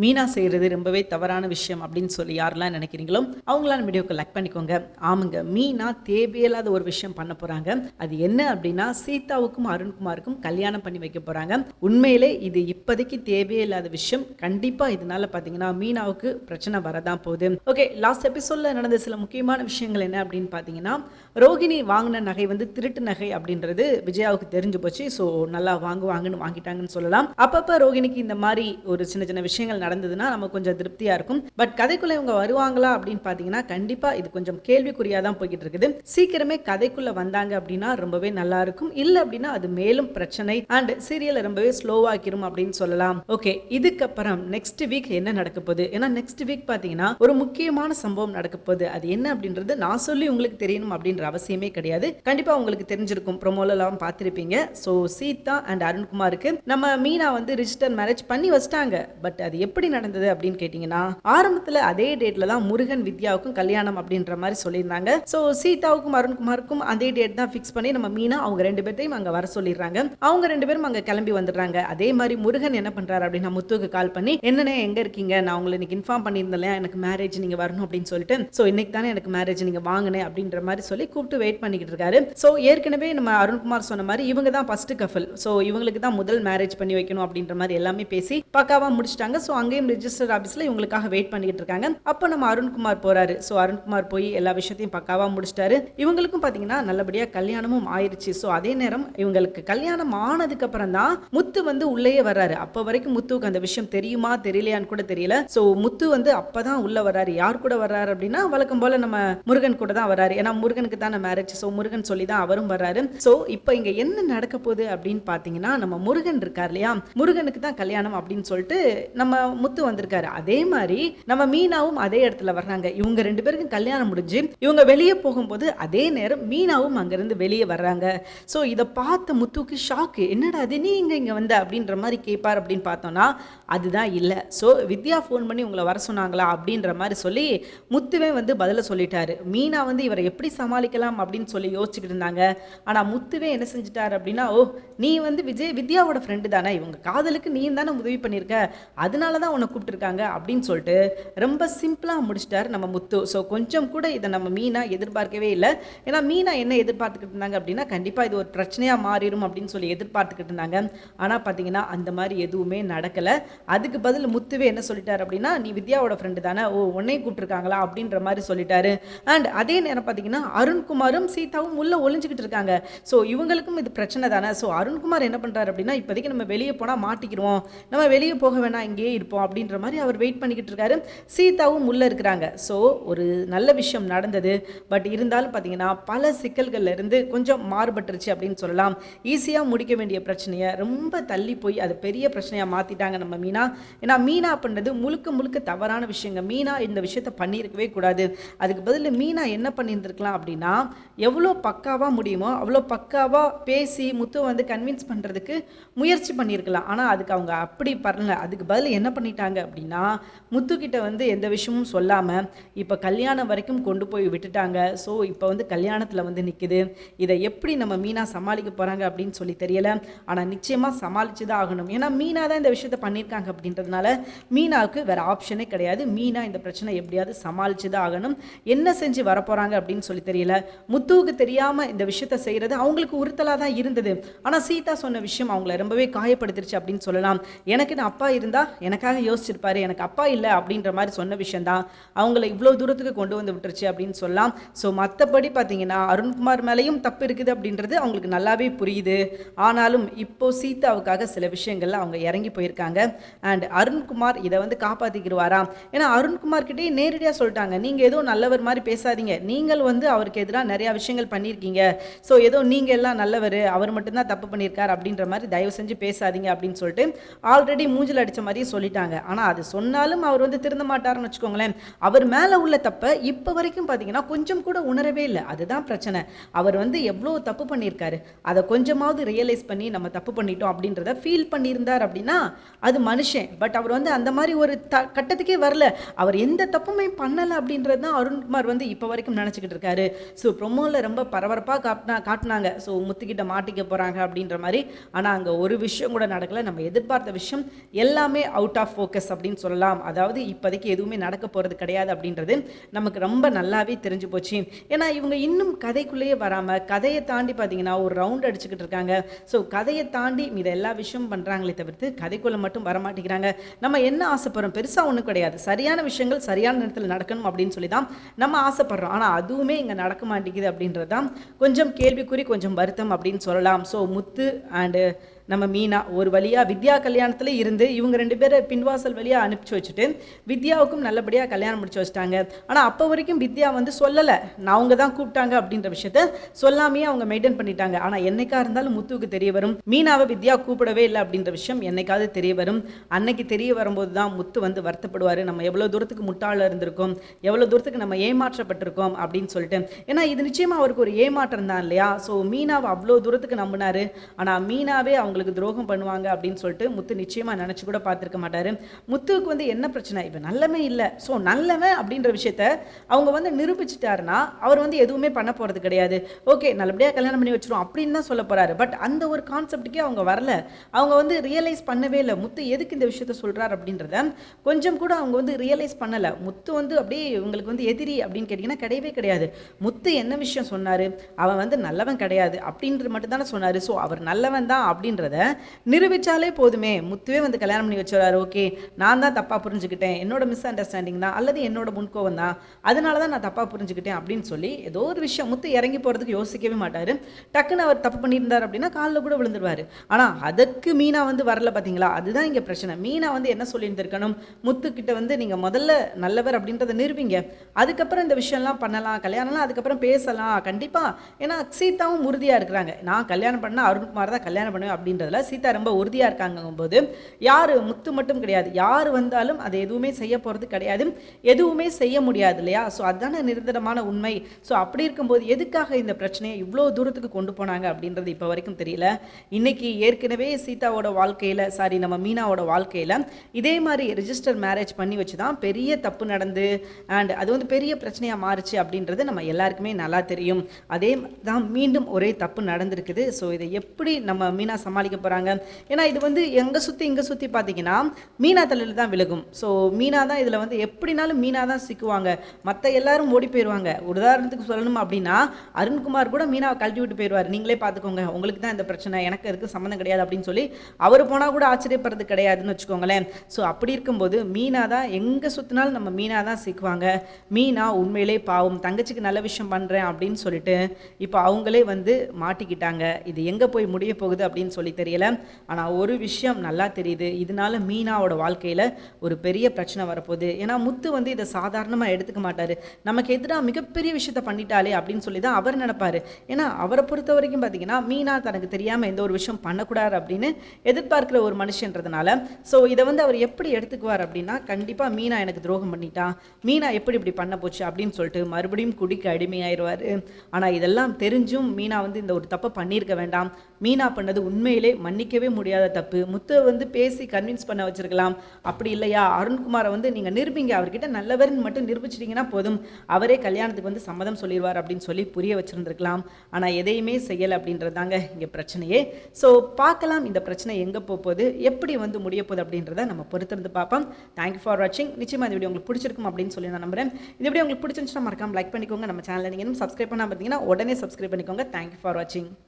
மீனா செய்கிறது ரொம்பவே தவறான விஷயம் அப்படின்னு சொல்லி யாரெல்லாம் நினைக்கிறீங்களோ அவங்களாம் வீடியோக்கு லைக் பண்ணிக்கோங்க. ஆமாங்க மீனா தேவையில்லாத ஒரு விஷயம் பண்ண போகிறாங்க அது என்ன அப்படின்னா சீதாவுக்கும் அருண்குமாருக்கும் கல்யாணம் பண்ணி வைக்க போகிறாங்க உண்மையிலே இது இப்போதைக்கு தேவையில்லாத விஷயம். கண்டிப்பாக இதனால பார்த்தீங்கன்னா மீனாவுக்கு பிரச்சனை வரதான் போகுது. ஓகே லாஸ்ட் எபிசோடில் நடந்த சில முக்கியமான விஷயங்கள் என்ன அப்படின்னு பார்த்தீங்கன்னா ரோகிணி வாங்கின நகை வந்து திருட்டு நகை அப்படின்றது விஜயாவுக்கு தெரிஞ்சு போச்சு. ஸோ நல்லா வாங்குவாங்கன்னு வாங்கிட்டாங்கன்னு சொல்லலாம். அப்பப்போ ரோகிணிக்கு இந்த மாதிரி ஒரு சின்ன சின்ன விஷயங்கள் நடந்ததுன்னா நமக்கு கொஞ்சம் திருப்தியாக இருக்கும். பட் கதைக்குள்ளே இவங்க வருவாங்களா அப்படின்னு பார்த்தீங்கன்னா கண்டிப்பாக இது கொஞ்சம் கேள்விக்குறியாக தான் போய்கிட்டு இருக்குது சீக்கிரமே கதைக்குள்ளே வந்தாங்க அப்படின்னா ரொம்பவே நல்லா இருக்கும். இல்லை அப்படின்னா அது மேலும் பிரச்சனை. அண்ட் சீரியலை ரொம்பவே ஸ்லோவாக்கிரும் அப்படின்னு சொல்லலாம். ஓகே இதுக்கப்புறம் நெக்ஸ்ட் வீக் என்ன நடக்க போகுது? ஏன்னா நெக்ஸ்ட் வீக் பார்த்தீங்கன்னா ஒரு முக்கியமான சம்பவம் நடக்க போகுது. அது என்ன அப்படின்றது நான் சொல்லி உங்களுக்கு தெரியணும் அப்படின்ற அவசியமே கிடையாது. கண்டிப்பா உங்களுக்கு தெரிஞ்சிருக்கும். ப்ரொமோலலாம் பார்த்துருப்பீங்க ஸோ சீதா அண்ட் அருண்குமாருக்கு நம்ம மீனா வந்து ரிஜிஸ்டர் மேரேஜ் பண்ணி வச்சிட்டாங்க. பட் அது எப்படி நடந்தது அப்படின்னு கேட்டிங்கன்னா ஆரம்பத்தில் அதே டேட்ல தான் முருகன் வித்யாவுக்கும் கல்யாணம் அப்படின்ற மாதிரி சொல்லியிருந்தாங்க. ஸோ சீதாவுக்கும் அருண்குமாருக்கும் அதே டேட் தான் ஃபிக்ஸ் பண்ணி நம்ம மீனா அவங்க ரெண்டு பேர்த்தையும் அங்கே வர சொல்லிடுறாங்க. அவங்க ரெண்டு பேரும் அங்கே கிளம்பி வந்துடுறாங்க. அதே மாதிரி முருகன் என்ன பண்ணுறாரு அப்படின்னா முத்துவுக்கு கால் பண்ணி என்னென்ன எங்க இருக்கீங்க? நான் உங்களை இன்னைக்கு இன்ஃபார்ம் பண்ணியிருந்தேன் எனக்கு மேரேஜ் நீங்க வரணும் அப்படின்னு சொல்லிட்டு ஸோ இன்னைக்கு தானே எனக்கு மேரேஜ் நீங்க வாங்கினேன் அப்படின்ற மாதிரி சொல்லி கூப்பிட்டு வெயிட் பண்ணிக்கிட்டு இருக்காரு. ஸோ ஏற்கனவே நம்ம அருண்குமார் சொன்ன மாதிரி இவங்க தான் ஃபர்ஸ்ட் கஃபல் ஸோ இவங்களுக்கு தான் முதல் மேரேஜ் பண்ணி வைக்கணும் அப்படின்ற மாதிரி எல்லாமே பேசி பக்காவாக முடிச்சிட்டாங்க. ஸோ அங்கேயும் ரிஜிஸ்டர் ஆஃபீஸில் இவங்களுக்காக வெயிட் பண்ணிக்கிட்டு இருக்காங்க. அப்போ நம்ம அருண்குமார் போறாரு. ஸோ அருண்குமார் போய் எல்லா விஷயத்தையும் பக்காவாக முடிச்சிட்டாரு. இவங்களுக்கும் பார்த்தீங்கன்னா நல்லபடியாக கல்யாணமும் ஆயிடுச்சு ஸோ அதே நேரம் இவங்களுக்கு கல்யாணம் ஆனதுக்கு அப்புறம் தான் முத்து வந்து உள்ளேயே வர்றாரு. அப்போ வரைக்கும் முத்துவுக்கு அந்த விஷயம் தெரியுமா தெரியலையான்னு கூட தெரியல. ஸோ முத்து வந்து அப்பதான் உள்ள வர்றாரு. யார் கூட வர்றாரு அப்படின்னா வழக்கம் போல நம்ம முருகன் கூட தான் வர்றாரு. ஏன்னா முருகனுக்கு தான் மேரேஜ் ஸோ முருகன் சொல்லி தான் அவரும் வர்றாரு. ஸோ இப்போ இங்கே என்ன நடக்க போகுது அப்படின்னு பார்த்தீங்கன்னா நம்ம முருகன் இருக்கார் இல்லையா? முருகனுக்கு தான் கல்யாணம் அப்படின்னு சொல்லிட்டு நம்ம முத்து வந்திருக்காரு. அதே மாதிரி நம்ம மீனாவும் அதே இடத்துல வர்றாங்க. இவங்க ரெண்டு பேருக்கும் கல்யாணம் முடிஞ்சு இவங்க வெளியே போகும்போது அதே நேரம் மீனாவும் அங்கேருந்து வெளியே வர்றாங்க. ஸோ இதை பார்த்த முத்துக்கு ஷாக்கு என்னடா அது நீ இங்கே இங்கே வந்த? அப்படின்ற மாதிரி கேட்பார் அப்படின்னு பார்த்தோன்னா அதுதான் இல்லை. ஸோ வித்யா ஃபோன் பண்ணி உங்களை வர சொன்னாங்களா? அப்படின்ற மாதிரி சொல்லி முத்துவே வந்து பதில சொல்லிட்டாரு. மீனா வந்து இவரை எப்படி சமாளிக்கலாம் அப்படின்னு சொல்லி யோசிச்சுக்கிட்டு இருந்தாங்க. ஆனால் முத்துவே என்ன செஞ்சுட்டாரு அப்படின்னா ஓ நீ வந்து விஜய் வித்யாவோட ஃப்ரெண்டு தானே. இவங்க காதலுக்கு நீ தானே உதவி பண்ணியிருக்க. அதனால தான் உன்னை கூப்பிட்டுருக்காங்க அப்படின்னு சொல்லிட்டு ரொம்ப சிம்பிளாக முடிச்சிட்டாரு நம்ம முத்து. ஸோ கொஞ்சம் கூட இதை நம்ம மீனா எதிர்பார்க்கவே இல்லை. ஏன்னா மீனா என்ன எதிர்பார்த்துக்கிட்டு இருந்தாங்க அப்படின்னா கண்டிப்பாக இது ஒரு பிரச்சனையாக மாறிடும் அப்படின்னு சொல்லி எதிர்பார்த்துக்கிட்டு இருந்தாங்க. ஆனால் பார்த்தீங்கன்னா அந்த மாதிரி எதுவுமே நடக்கலை. அதுக்கு பதில் முத்துவே என்ன சொல்லிட்டார் அப்படின்னா நீ வித்யாவோட ஃப்ரெண்டு தானே? ஓ உன்னையும் கூப்பிட்டுருக்காங்களா? அப்படின்ற மாதிரி சொல்லிட்டாரு. அண்ட் அதே நேரம் பார்த்தீங்கன்னா அருண்குமாரும் சீதாவும் உள்ளே ஒளிஞ்சிக்கிட்டு இருக்காங்க. ஸோ இவங்களுக்கும் இது பிரச்சனை தானே? ஸோ அருண்குமார் என்ன பண்ணுறாரு அப்படின்னா இப்போதைக்கு நம்ம வெளியே போனால் மாட்டிக்கிறோம் நம்ம வெளியே போக வேணாம் இங்கேயே இருப்போம். அப்படின்ற மாதிரி அவர் வெயிட் பண்ணிக்கிட்டு இருக்காரு. சீதாவும் உள்ளே இருக்கிறாங்க. ஸோ ஒரு நல்ல விஷயம் நடந்தது. பட் இருந்தாலும் பார்த்தீங்கன்னா பல சிக்கல்கள்ல இருந்து கொஞ்சம் மாறுபட்டுருச்சு அப்படின்னு சொல்லலாம். ஈஸியாக முடிக்க வேண்டிய பிரச்சனையை ரொம்ப தள்ளி போய் அது பெரிய பிரச்சனையாக மாற்றிட்டாங்க நம்ம மீனா. ஏன்னா மீனா பண்ணுறது முழுக்க முழுக்க தவறான விஷயங்க. மீனா இந்த விஷயத்த பண்ணியிருக்கவே கூடாது. அதுக்கு பதில் மீனா என்ன பண்ணியிருந்திருக்கலாம் அப்படின்னா எவ்வளோ பக்காவாக முடியுமோ அவ்வளோ பக்காவாக பேசி முத்து வந்து கன்வின்ஸ் பண்ணுறதுக்கு முயற்சி பண்ணியிருக்கலாம். ஆனால் அதுக்கு அவங்க அப்படி பண்ணல அதுக்கு பதில் என்ன பண்ணிட்டாங்க அப்படின்னா முத்துக்கிட்ட வந்து எந்த விஷயமும் சொல்லாமல் இப்போ கல்யாணம் வரைக்கும் கொண்டு போய் விட்டுட்டாங்க. ஸோ இப்போ வந்து கல்யாணத்தில் வந்து நிற்குது இதை எப்படி நம்ம மீனா சமாளிக்க போகிறாங்க அப்படின்னு சொல்லி தெரியல. ஆனால் நிச்சயமாக சமாளித்து தான் ஆகணும். ஏன்னா மீனா தான் இந்த விஷயத்த பண்ணியிருக்காங்க அப்படின்றதுனால மீனாவுக்கு வேறு ஆப்ஷனே கிடையாது. மீனா இந்த பிரச்சனை எப்படியாவது சமாளித்து தான் ஆகணும். என்ன செஞ்சு வரப்போகிறாங்க அப்படின்னு சொல்லி தெரியல. முத்துவுக்கு தெரியாமல் இந்த விஷயத்த செய்கிறது அவங்களுக்கு உறுத்தலாக தான் இருந்தது. ஆனால் சீதா சொன்ன விஷயம் அவங்கள ரொம்பவே காயப்படுத்திருச்சு அப்படின்னு சொல்லலாம். எனக்கு நான் அப்பா இருந்தால் எனக்காக யோசிச்சிருப்பாரு எனக்கு அப்பா இல்லை அப்படின்ற மாதிரி சொன்ன விஷயந்தான் அவங்கள இவ்வளோ தூரத்துக்கு கொண்டு வந்து விட்டுருச்சு அப்படின்னு சொல்லலாம். ஸோ மற்றபடி பார்த்தீங்கன்னா அருண்குமார் மேலேயும் தப்பு இருக்குது அப்படின்றது அவங்களுக்கு நல்லாவே புரியுது. ஆனாலும் இப்போது சீதாவுக்காக சில விஷயங்கள்ல அவங்க இறங்கி போயிருக்காங்க. அண்ட் அருண்குமார் இதை வந்து காப்பாற்றிக்கிடுவாராம் ஏன்னா அருண்குமார் கிட்டே நேரடியாக சொல்லிட்டாங்க நீங்கள் ஏதோ நல்லவர் மாதிரி பேசாதீங்க. நீங்கள் வந்து அவருக்கு எதிராக நிறையா விஷயங்கள் பண்ணியிருக்கீங்க. ஸோ ஏதோ நீங்கள் எல்லாம் நல்லவர் அவர் மட்டும்தான் தப்பு பண்ணியிருக்கார் அப்படின்ற மாதிரி தயவு செஞ்சு பேசாதீங்க அப்படின்னு சொல்லிட்டு ஆல்ரெடி மூஞ்சில் அடித்த மாதிரியே சொல்லிட்டாங்க. ஆனால் அது சொன்னாலும் அவர் வந்து திருந்த மாட்டார்னு வச்சுக்கோங்களேன். அவர் மேலே உள்ள தப்பை இப்போ வரைக்கும் பார்த்தீங்கன்னா கொஞ்சம் கூட உணரவே இல்லை. அதுதான் பிரச்சனை. அவர் வந்து எவ்வளோ தப்பு பண்ணியிருக்காரு அதை கொஞ்சமாவது ரியலைஸ் பண்ணி நம்ம தப்பு பண்ணிட்டோம் அப்படின்றத ஃபீல் பண்ணியிருந்தார் அப்படின்னா அது மனுஷன். பட் அவர் வந்து அந்த மாதிரி ஒரு த கட்டத்துக்கே வரல. அவர் எந்த தப்புமே பண்ணலை அப்படின்றது தான் அருண்குமார் வந்து இப்போ வரைக்கும் நினச்சிக்கிட்டு இருக்காரு. ஸோ ப்ரொமோவில் ரொம்ப பரபரப்பாக காட்டினா காட்டினாங்க. ஸோ முத்துக்கிட்ட மாட்டிக்க போகிறாங்க அப்படின்ற மாதிரி. ஆனால் அங்கே ஒரு விஷயம் கூட நடக்கல. நம்ம எதிர்பார்த்த விஷயம் எல்லாமே அவுட் ஆஃப் ஆஃப் ஃபோக்கஸ் அப்படின்னு சொல்லலாம். அதாவது இப்போதைக்கு எதுவுமே நடக்க போகிறது கிடையாது அப்படின்றது நமக்கு ரொம்ப நல்லாவே தெரிஞ்சு போச்சு. ஏன்னா இவங்க இன்னும் கதைக்குள்ளேயே வராமல் கதையை தாண்டி பார்த்தீங்கன்னா ஒரு ரவுண்ட் அடிச்சுக்கிட்டு இருக்காங்க. ஸோ கதையை தாண்டி இதை எல்லா விஷயமும் பண்ணுறாங்களே தவிர்த்து கதைக்குள்ளே மட்டும் வரமாட்டேங்கிறாங்க. நம்ம என்ன ஆசைப்படுறோம்? பெருசாக ஒன்றும் கிடையாது. சரியான விஷயங்கள் சரியான நேரத்தில் நடக்கணும் அப்படின்னு சொல்லி தான் நம்ம ஆசைப்படுறோம். ஆனால் அதுவுமே இங்கே நடக்க மாட்டேங்குது அப்படின்றது தான் கொஞ்சம் கேள்விக்குறி கொஞ்சம் வருத்தம் அப்படின்னு சொல்லலாம். ஸோ முத்து அண்டு நம்ம மீனா ஒரு வழியாக வித்யா கல்யாணத்தில் இருந்து இவங்க ரெண்டு பேரை பின்வாசல் வழியாக அனுப்பிச்சு வச்சுட்டு வித்யாவுக்கும் நல்லபடியாக கல்யாணம் முடிச்சு வச்சிட்டாங்க. ஆனால் அப்போ வரைக்கும் வித்யா வந்து சொல்லலை. நான் அவங்க தான் கூப்பிட்டாங்க அப்படின்ற விஷயத்த சொல்லாமையே அவங்க மெயின்டைன் பண்ணிட்டாங்க. ஆனால் என்னைக்கா இருந்தாலும் முத்துவுக்கு தெரிய வரும். மீனாவை வித்யா கூப்பிடவே இல்லை அப்படின்ற விஷயம் என்னைக்காவது தெரிய வரும். அன்னைக்கு தெரிய வரும்போது தான் முத்து வந்து வருத்தப்படுவார். நம்ம எவ்வளோ தூரத்துக்கு முட்டாள இருந்திருக்கோம். எவ்வளோ தூரத்துக்கு நம்ம ஏமாற்றப்பட்டிருக்கோம் அப்படின்னு சொல்லிட்டு. ஏன்னா இது நிச்சயமாக அவருக்கு ஒரு ஏமாற்றம் தான் இல்லையா? ஸோ மீனாவை அவ்வளோ தூரத்துக்கு நம்பினார். ஆனால் மீனாவே அவங்களுக்கு துரோகம் பண்ணுவாங்க அப்படின்னு சொல்லிட்டு முத்து நிச்சயமாக நினச்சி கூட பார்த்துருக்க மாட்டார். முத்துவுக்கு வந்து என்ன பிரச்சனை? இப்போ நல்லவன் இல்லை. ஸோ நல்லவன் அப்படின்ற விஷயத்த அவங்க வந்து நிரூபிச்சிட்டாருன்னா அவர் வந்து எதுவுமே பண்ண போகிறது கிடையாது. ஓகே நல்லபடியாக கல்யாணம் பண்ணி வச்சிரும் அப்படின்னு தான் சொல்ல போகிறாரு பட் அந்த ஒரு கான்செப்டுக்கே அவங்க வரல. அவங்க வந்து ரியலைஸ் பண்ணவே இல்லை. முத்து எதுக்கு இந்த விஷயத்த சொல்கிறார் அப்படின்றத கொஞ்சம் கூட அவங்க வந்து ரியலைஸ் பண்ணலை. முத்து வந்து அப்படியே இவங்களுக்கு வந்து எதிரி அப்படின்னு கேட்டிங்கன்னா கிடையவே கிடையாது. முத்து என்ன விஷயம் சொன்னார்? அவன் வந்து நல்லவன் கிடையாது அப்படின்றது மட்டும் தானே சொன்னார். ஸோ அவர் நல்லவன் தான் அப்படின்றது நிரூபித்தாலே போதுமே. முத்துவே வந்து கல்யாணம் பண்ணி வச்சுறாரு ஓகே. நான் தான் தப்பாக புரிஞ்சுக்கிட்டேன். என்னோட மிஸ் அண்டர்ஸ்டாண்டிங் தான் அல்லது என்னோட முன்கோவம் தான். அதனால தான் நான் தப்பாக புரிஞ்சுக்கிட்டேன் அப்படின்னு சொல்லி ஏதோ ஒரு விஷயம் முத்து இறங்கி போகிறதுக்கு யோசிக்கவே மாட்டார். டக்குன்னு அவர் தப்பு பண்ணியிருந்தார் அப்படின்னா காலில் கூட விழுந்துருவார். ஆனால் அதுக்கு மீனா வந்து வரல பார்த்தீங்களா அதுதான் இங்கே பிரச்சனை. மீனா வந்து என்ன சொல்லியிருந்திருக்கணும்? முத்துக்கிட்ட வந்து நீங்கள் முதல்ல நல்லவர் அப்படின்றத நிரூபிங்க. அதுக்கப்புறம் இந்த விஷயம்லாம் பண்ணலாம் கல்யாணம்லாம் அதுக்கப்புறம் பேசலாம். கண்டிப்பாக ஏன்னா சீதாவும் உறுதியாக இருக்கிறாங்க. நான் கல்யாணம் பண்ணால் அருண்குமார் தான் கல்யாணம் பண்ணுவேன் அப்படின்றதுல சீதா ரொம்ப உறுதியாக இருக்காங்கும்போது யார் முத்து மட்டும் கிடையாது. யார் வந்தாலும் அது எதுவுமே செய்ய போகிறது கிடையாது. எதுவுமே செய்ய முடியாது இல்லையா? ஸோ அதுதானே நிரந்தரமான உண்மை. ஸோ அப்படி இருக்கும்போது எதுக்காக இந்த பிரச்சனையை இவ்வளோ தூரத்துக்கு கொண்டு போனாங்க அப்படின்றது இப்போ வரைக்கும் தெரியல. இன்னைக்கு ஏற்கனவே சீதாவோட வாழ்க்கையில் சாரி நம்ம மீனாவோட வாழ்க்கையில் இதே மாதிரி ரிஜிஸ்டர் மேரேஜ் பண்ணி வச்சு தான் பெரிய தப்பு நடந்து அண்ட் அது வந்து பெரிய பிரச்சனையாக மாறுச்சு அப்படின்றது நம்ம எல்லாருக்குமே நல்லா தெரியும். அதே தான் மீண்டும் ஒரே தப்பு நடந்திருக்குது. ஸோ இதை எப்படி நம்ம மீனா சமாளிக்க போகிறாங்க ஏன்னா இது வந்து எங்கே சுற்றி இங்கே சுற்றி பார்த்தீங்கன்னா மீனா தலையில் தான் விலகும் ஸோ மீனா தான் இதில் வந்து எப்படினாலும் மீனா தான் சிக்குவாங்க. மற்ற எல்லாரும் ஓடி போயிடுவாங்க உதாரணத்துக்கு சொல்லணும் அப்படின்னா அருண்குமார் கூட மீனாவை கழட்டி விட்டு போயிடுவார் நீங்களே பார்த்துக்கோங்க உங்களுக்கு தான் இந்த பிரச்சனை. எனக்கு அதுக்கு சம்மந்தம் கிடையாது அப்படின்னு சொல்லி அவர் போனால் கூட ஆச்சரியப்படுறது கிடையாதுன்னு வச்சுக்கோங்களேன். ஸோ அப்படி இருக்கும்போது மீனா தான் எங்கே சுற்றினாலும் நம்ம மீனா தான் சிக்குவாங்க. மீனா உண்மையிலே பாவம். தங்கச்சிக்கு நல்ல விஷயம் பண்ணுறேன் அப்படின்னு சொல்லிட்டு இப்போ அவங்களே வந்து மாட்டிக்கிட்டாங்க. இது எங்கே போய் முடிய போகுது அப்படின்னு சொல்லி தெரியல. ஆனால் ஒரு விஷயம் நல்லா தெரியுது. இதனால மீனாவோட வாழ்க்கையில் ஒரு பெரிய பிரச்சனை வரப்போகுது. ஏன்னா முத்து வந்து இதை சாதாரணமாக எடுத்துக்க மாட்டார். நமக்கு எதிராக மிகப்பெரிய விஷயத்த பண்ணிட்டாலே அப்படின்னு சொல்லி தான் அவர் நினைப்பார். ஏன்னா அவரை பொறுத்த வரைக்கும் பார்த்தீங்கன்னா மீனா தனக்கு தெரியாமல் எந்த ஒரு விஷயம் பண்ணக்கூடாது அப்படின்னு எதிர்பார்க்குற ஒரு மனுஷன்றதுனால ஸோ இதை வந்து அவர் எப்படி எடுத்துக்குவார் அப்படின்னா கண்டிப்பாக மீனா எனக்கு துரோகம் பண்ணிட்டா. மீனா எப்படி இப்படி பண்ண போச்சு அப்படின்னு சொல்லிட்டு மறுபடியும் குடிக்க அடிமையாயிருவார். ஆனால் இதெல்லாம் தெரிஞ்சும் மீனா வந்து இந்த ஒரு தப்பை பண்ணியிருக்க வேண்டாம். மீனா பண்ணது உண்மையிலே மன்னிக்கவே முடியாத தப்பு. முத்துவை வந்து பேசி கன்வின்ஸ் பண்ண வச்சிருக்கலாம். அப்படி இல்லையா? அருண்குமாரை வந்து நீங்கள் நிரூபிங்க. அவர்கிட்ட நல்லவர்னு மட்டும் நிரூபிச்சிட்டிங்கன்னா போதும். அவரே கல்யாணத்துக்கு வந்து சம்மதம் சொல்லிடுவார் அப்படின்னு சொல்லி புரிய வச்சுருந்துருக்கலாம். ஆனால் எதையுமே செய்யலை அப்படின்றது தாங்க இங்கே பிரச்சனையே. ஸோ பார்க்கலாம் இந்த பிரச்சனை எங்கே போகுது எப்படி வந்து முடிய போகுது அப்படின்றத நம்ம பொறுத்திருந்து பார்ப்போம். தேங்க்யூ ஃபார் வாட்சிங் நிச்சயமாக இந்த வீடியோ உங்களுக்கு பிடிச்சிருக்கும் அப்படின்னு சொல்லி நான் நம்புறேன். இந்த வீடியோ உங்களுக்கு பிடிச்சிருந்துச்சுன்னா மறக்காம லைக் பண்ணிக்கோங்க. நம்ம சேனலில் நீங்கள் சப்ஸ்கிரைப் பண்ணாமல் பார்த்தீங்கன்னா உடனே சப்ஸ்கிரைப் பண்ணிக்கோங்க. தேங்க்யூ ஃபார் வாட்சிங்